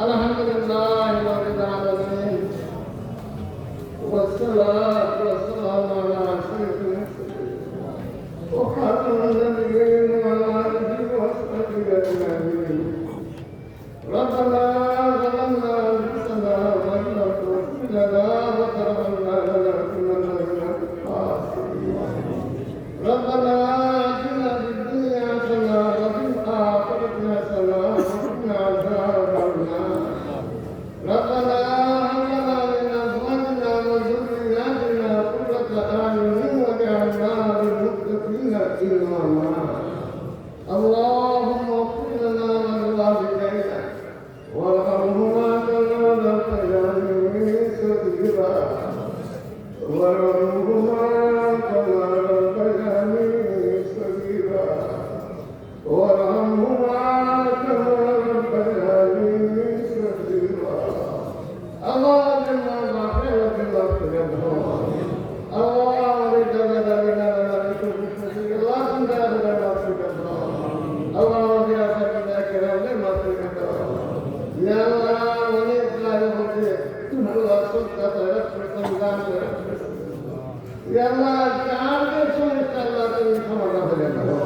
ಅಲ್ಲ Allah আল্লাহ যাদের সমস্যা আল্লাহ তুমি সমাধান করে দাও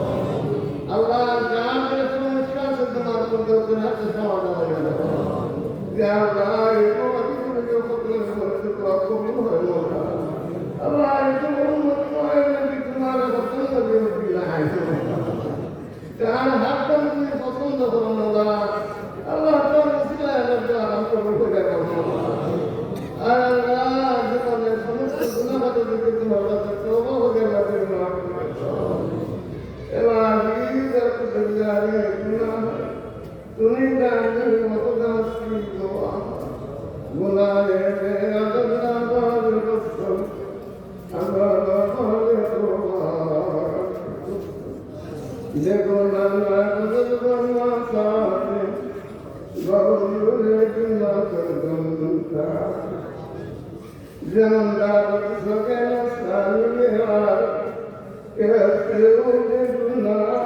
আল্লাহ যাদের সমস্যা তোমার মধ্যে আল্লাহ Zemindar, Sokhe, Sanu, Bihar, Kira, Kira, Kira, Kira,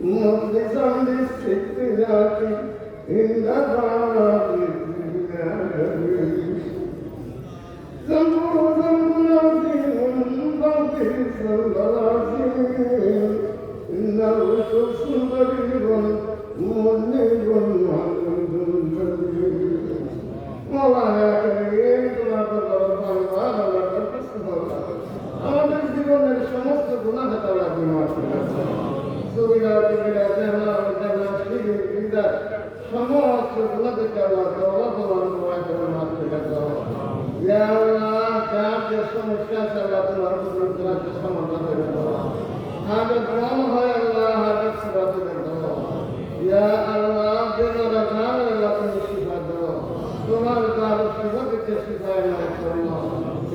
Nobody on this sick without you in the body. সমস্ত গুলোকে আল্লাহ তাআলা তোমার দোয়া করে মাফ করে দাও ইয়া আল্লাহ যার যে সমস্যা আছে আল্লাহ তোমার উপর তোমার সমাধান করে দাও হাজার গ্রাম হয় আল্লাহ হাজার সেবা করে দাও ইয়া আল্লাহ যে রাখান আল্লাহ তুমি শিফা দাও তোমার দ্বারা শিফা দিতে শিফা না করো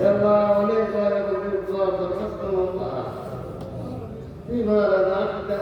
আল্লাহ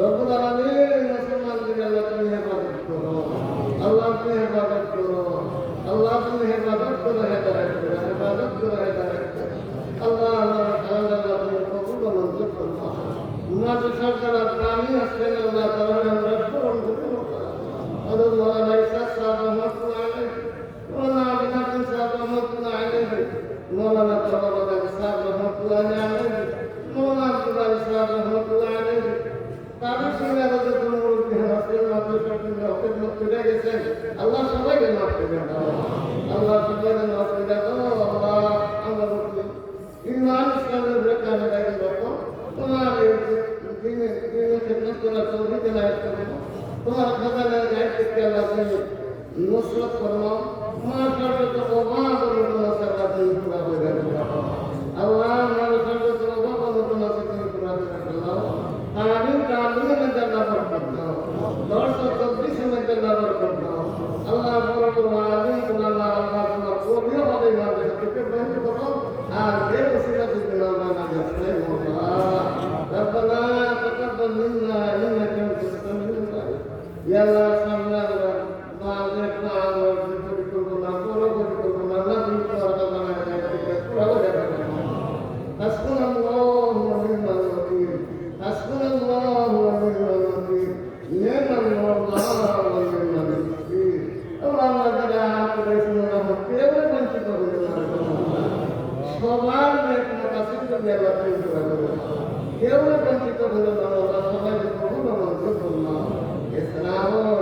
রব্বুল আলামিন মুসলমানদের আল্লাহ তুমি হেফাজত করো, আল্লাহ তুমি হেফাজত করো, আল্লাহ তুমি হেফাজত করো হেদায়ত করো হেফাজত করো হেদায়ত করো। আল্লাহ সরকার তাদের সঙ্গে আমাদের কোনো মুরব্বী মাত্র সরকার হকের মুখ ফিরে গেছেন। আল্লাহ সবাইকে মাফ করে দাও আল্লাহ সবাইকে মাফ করে দাও আল্লাহ, আমরা বলছি ইমান ইসলামের ব্রেকানে লাগে রকম তোমার দিনে দিনে খেদমত করার তৌফিক এনায়েত করো তোমার খাজানের গায়ে থেকে আল্লাহ তুমি নুসরত করো মা সর্বত মা বলো তোমার সারা পুরা হয়ে গেল আল্লাহ সবার কাছে তুমি আল্লাহ তুমি করে কেউ বঞ্চিত হলো না সবাই কখনো মঞ্জুর করলাম এছাড়াও